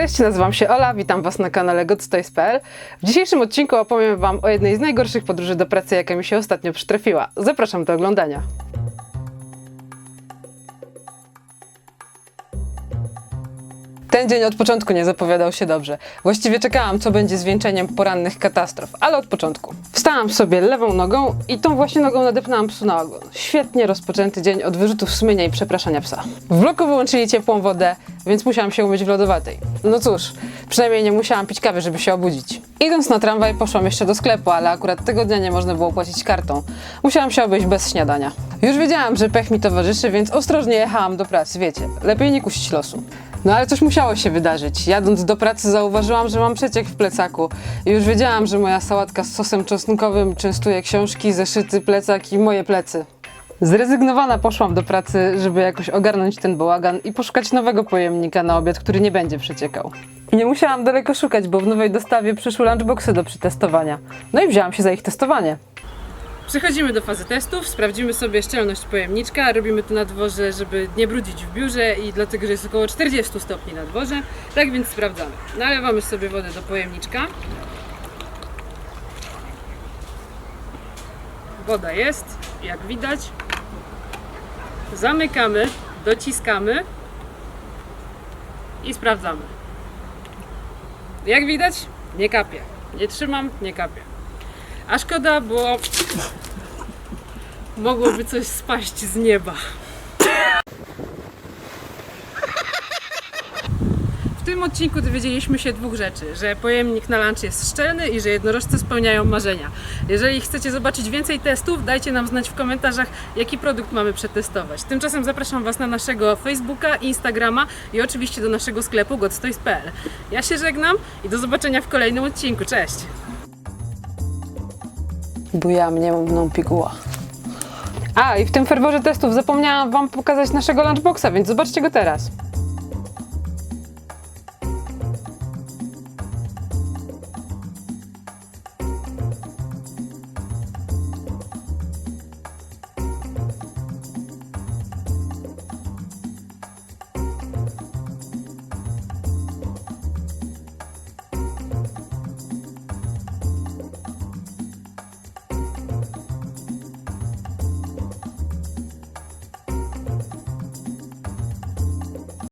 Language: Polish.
Cześć, nazywam się Ola, witam Was na kanale GodStoys.pl. W dzisiejszym odcinku opowiem Wam o jednej z najgorszych podróży do pracy, jaka mi się ostatnio przytrafiła. Zapraszam do oglądania. Ten dzień od początku nie zapowiadał się dobrze. Właściwie czekałam, co będzie zwieńczeniem porannych katastrof, ale od początku. Wstałam sobie lewą nogą i tą właśnie nogą nadepnęłam psu na ogon. Świetnie rozpoczęty dzień od wyrzutów sumienia i przepraszania psa. W bloku wyłączyli ciepłą wodę, więc musiałam się umyć w lodowatej. No cóż, przynajmniej nie musiałam pić kawy, żeby się obudzić. Idąc na tramwaj poszłam jeszcze do sklepu, ale akurat tego dnia nie można było płacić kartą. Musiałam się obejść bez śniadania. Już wiedziałam, że pech mi towarzyszy, więc ostrożnie jechałam do pracy, wiecie. Lepiej nie kusić losu. No ale coś musiało się wydarzyć. Jadąc do pracy zauważyłam, że mam przeciek w plecaku i już wiedziałam, że moja sałatka z sosem czosnkowym częstuje książki, zeszyty, plecak i moje plecy. Zrezygnowana poszłam do pracy, żeby jakoś ogarnąć ten bałagan i poszukać nowego pojemnika na obiad, który nie będzie przeciekał. I nie musiałam daleko szukać, bo w nowej dostawie przyszły lunchboxy do przetestowania. No i wzięłam się za ich testowanie. Przechodzimy do fazy testów, sprawdzimy sobie szczelność pojemniczka. Robimy to na dworze, żeby nie brudzić w biurze i dlatego, że jest około 40 stopni na dworze. Tak więc sprawdzamy. Nalewamy sobie wodę do pojemniczka. Woda jest, jak widać. Zamykamy, dociskamy i sprawdzamy. Jak widać, nie kapie. Nie trzymam, nie kapie. A szkoda, bo mogłoby coś spaść z nieba. W tym odcinku dowiedzieliśmy się dwóch rzeczy, że pojemnik na lunch jest szczelny i że jednorożce spełniają marzenia. Jeżeli chcecie zobaczyć więcej testów, dajcie nam znać w komentarzach, jaki produkt mamy przetestować. Tymczasem zapraszam Was na naszego Facebooka, Instagrama i oczywiście do naszego sklepu godstoys.pl. Ja się żegnam i do zobaczenia w kolejnym odcinku. Cześć! Buja mnie mną piguła. A, i w tym ferworze testów zapomniałam Wam pokazać naszego lunchboxa, więc zobaczcie go teraz.